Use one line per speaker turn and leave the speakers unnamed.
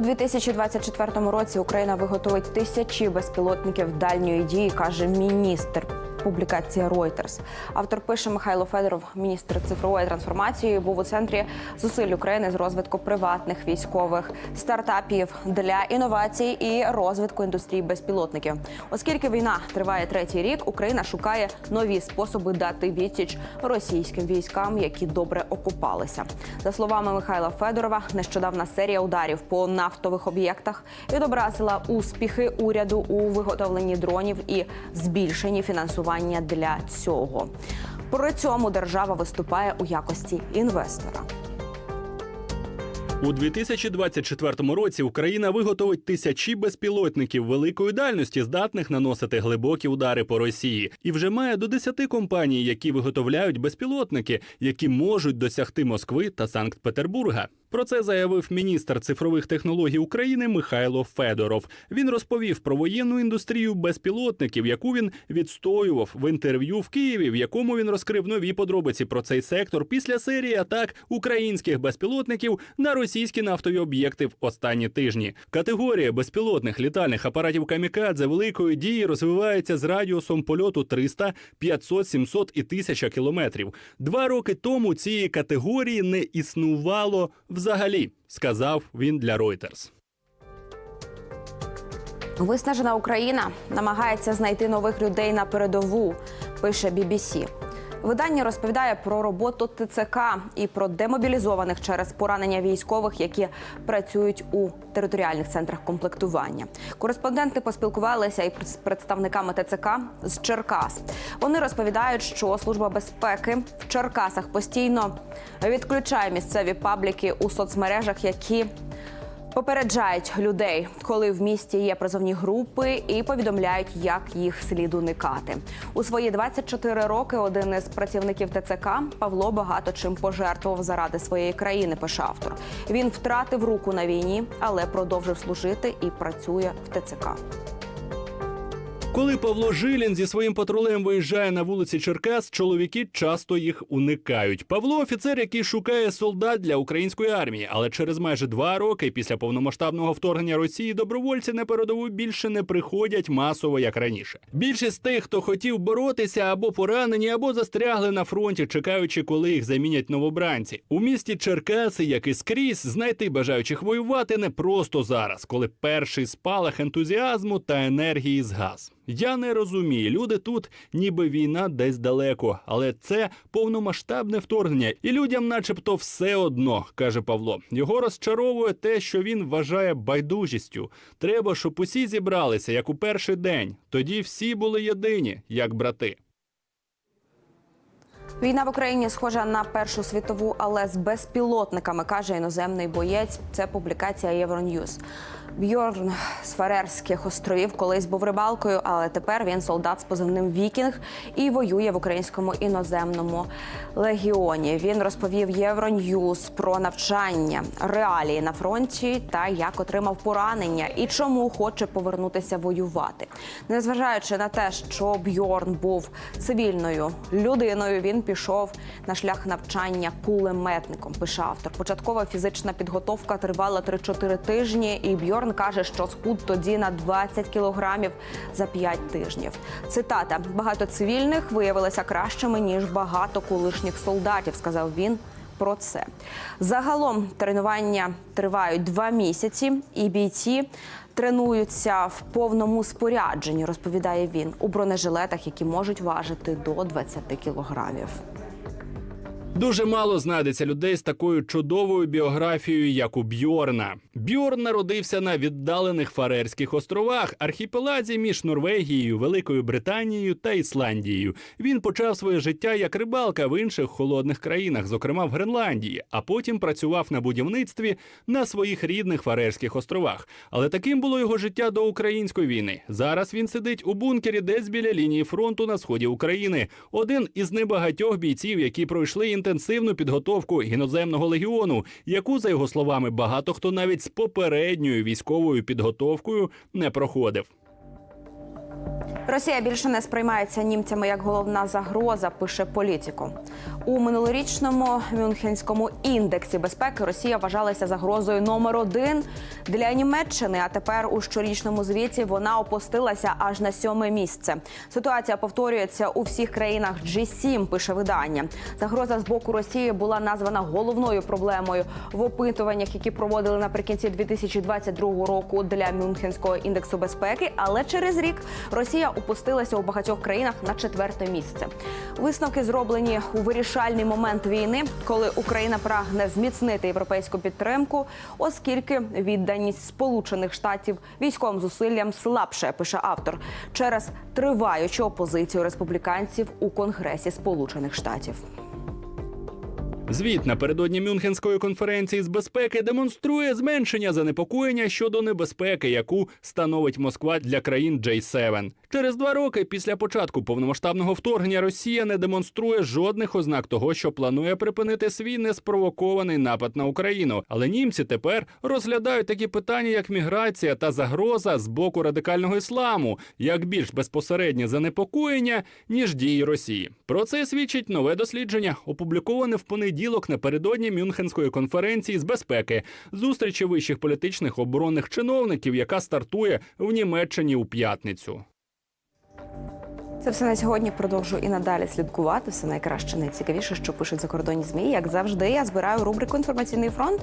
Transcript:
У 2024 році Україна виготовить тисячі безпілотників дальньої дії, каже міністр. Публікація Reuters. Автор пише Михайло Федоров, міністр цифрової трансформації, був у центрі зусиль України з розвитку приватних військових стартапів для інновацій і розвитку індустрії безпілотників. Оскільки війна триває третій рік, Україна шукає нові способи дати відсіч російським військам, які добре окупалися. За словами Михайла Федорова, нещодавна серія ударів по нафтових об'єктах відобразила успіхи уряду у виготовленні дронів і збільшенні фінансування для цього. При цьому держава виступає у якості інвестора.
У 2024 році Україна виготовить тисячі безпілотників великої дальності, здатних наносити глибокі удари по Росії, і вже має до 10 компаній, які виготовляють безпілотники, які можуть досягти Москви та Санкт-Петербурга. Про це заявив міністр цифрових технологій України Михайло Федоров. Він розповів про воєнну індустрію безпілотників, яку він відстоював в інтерв'ю в Києві, в якому він розкрив нові подробиці про цей сектор після серії атак українських безпілотників на російські нафтові об'єкти в останні тижні. Категорія безпілотних літальних апаратів камікадзе великої дії розвивається з радіусом польоту 300, 500, 700 і 1000 кілометрів. Два роки тому цієї категорії не існувало взагалі, сказав він для Reuters.
Виснажена Україна намагається знайти нових людей на передову, пише BBC. Видання розповідає про роботу ТЦК і про демобілізованих через поранення військових, які працюють у територіальних центрах комплектування. Кореспонденти поспілкувалися і з представниками ТЦК з Черкас. Вони розповідають, що служба безпеки в Черкасах постійно відключає місцеві пабліки у соцмережах, які Попереджають людей, коли в місті є призовні групи, і повідомляють, як їх слід уникати. У свої 24 роки один із працівників ТЦК Павло багато чим пожертвував заради своєї країни. Пише автор. Він втратив руку на війні, але продовжив служити і працює в ТЦК.
Коли Павло Жилін зі своїм патрулем виїжджає на вулиці Черкас, чоловіки часто їх уникають. Павло офіцер, який шукає солдат для української армії, але через майже два роки після повномасштабного вторгнення Росії добровольці на передову більше не приходять масово, як раніше. Більшість тих, хто хотів боротися або поранені, або застрягли на фронті, чекаючи, коли їх замінять новобранці. У місті Черкаси, як і скрізь, знайти бажаючих воювати не просто зараз, коли перший спалах ентузіазму та енергії згас. Я не розумію. Люди тут, ніби війна десь далеко, але це повномасштабне вторгнення, і людям, начебто, все одно, каже Павло. Його розчаровує те, що він вважає байдужістю. Треба, щоб усі зібралися, як у перший день. Тоді всі були єдині, як брати.
Війна в Україні схожа на Першу світову, але з безпілотниками, каже іноземний боєць. Це публікація Євроньюз. Бьорн з Фарерських островів колись був рибалкою, але тепер він солдат з позивним Вікінг і воює в українському іноземному легіоні. Він розповів Євроньюз про навчання, реалії на фронті та як отримав поранення і чому хоче повернутися воювати. Незважаючи на те, що Бьорн був цивільною людиною, він пішов на шлях навчання кулеметником. Пише автор. Початкова фізична підготовка тривала 3-4 тижні, і Бьорн каже, що схуд тоді на 20 кілограмів за 5 тижнів. Цитата: багато цивільних виявилися кращими ніж багато колишніх солдатів, сказав він. Про це загалом тренування тривають два місяці, і бійці тренуються в повному спорядженні, розповідає він, у бронежилетах, які можуть важити до 20 кілограмів.
Дуже мало знайдеться людей з такою чудовою біографією, як у Бьорна. Бьорн народився на віддалених Фарерських островах, архіпеладі між Норвегією, Великою Британією та Ісландією. Він почав своє життя як рибалка в інших холодних країнах, зокрема в Гренландії, а потім працював на будівництві на своїх рідних Фарерських островах. Але таким було його життя до української війни. Зараз він сидить у бункері, десь біля лінії фронту на сході України. Один із небагатьох бійців, які пройшли інтенсивну підготовку іноземного легіону, яку, за його словами, багато хто навіть з попередньою військовою підготовкою не проходив.
Росія більше не сприймається німцями як головна загроза, пише політико. У минулорічному Мюнхенському індексі безпеки Росія вважалася загрозою номер один для Німеччини. А тепер у щорічному звіті вона опустилася аж на сьоме місце. Ситуація повторюється у всіх країнах G7, пише видання. Загроза з боку Росії була названа головною проблемою в опитуваннях, які проводили наприкінці 2022 року для Мюнхенського індексу безпеки. Але через рік Росія опустилася у багатьох країнах на четверте місце. Висновки зроблені у вирішальний момент війни, коли Україна прагне зміцнити європейську підтримку, оскільки відданість Сполучених Штатів військовим зусиллям слабше, пише автор, через триваючу опозицію республіканців у Конгресі Сполучених Штатів.
Звіт напередодні Мюнхенської конференції з безпеки демонструє зменшення занепокоєння щодо небезпеки, яку становить Москва для країн J7. Через два роки після початку повномасштабного вторгнення Росія не демонструє жодних ознак того, що планує припинити свій неспровокований напад на Україну. Але німці тепер розглядають такі питання, як міграція та загроза з боку радикального ісламу, як більш безпосереднє занепокоєння ніж дії Росії. Про це свідчить нове дослідження, опубліковане в понеділок напередодні Мюнхенської конференції з безпеки, зустрічі вищих політичних оборонних чиновників, яка стартує в Німеччині у п'ятницю.
Це все на сьогодні. Продовжую і надалі слідкувати. Все найкраще, найцікавіше, що пишуть закордонні змі. Як завжди, я збираю рубрику інформаційний фронт.